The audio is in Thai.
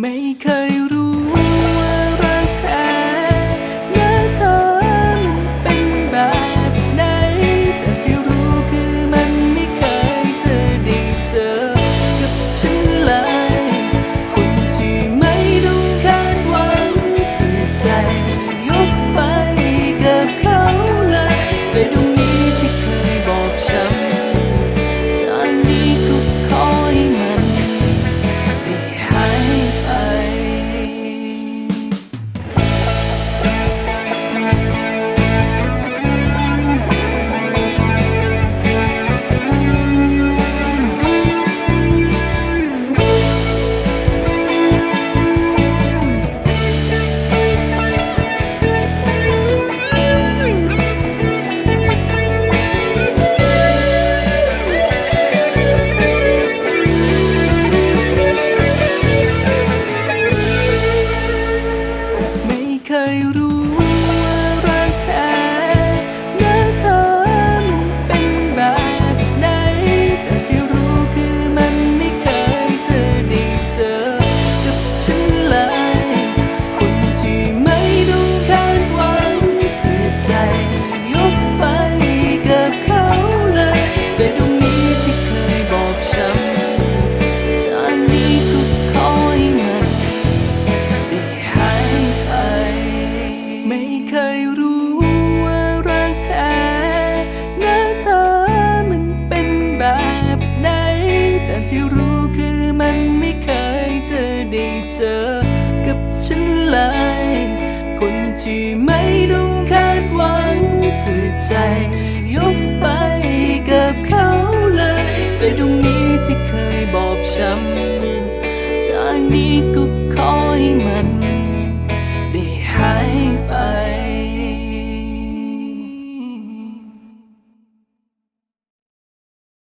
ไม่เคยรู้ เคยรู้ว่ารักแท้หน้าตามันเป็นแบบไหน แต่ที่รู้คือมันไม่เคยจะได้เจอกับฉันเลย คนที่ไม่ต้องคาดหวังคือใจยกไปกับเขาเลยใจดวงนี้ที่เคยบอบช้ำจากนี้ก็ขอให้มัน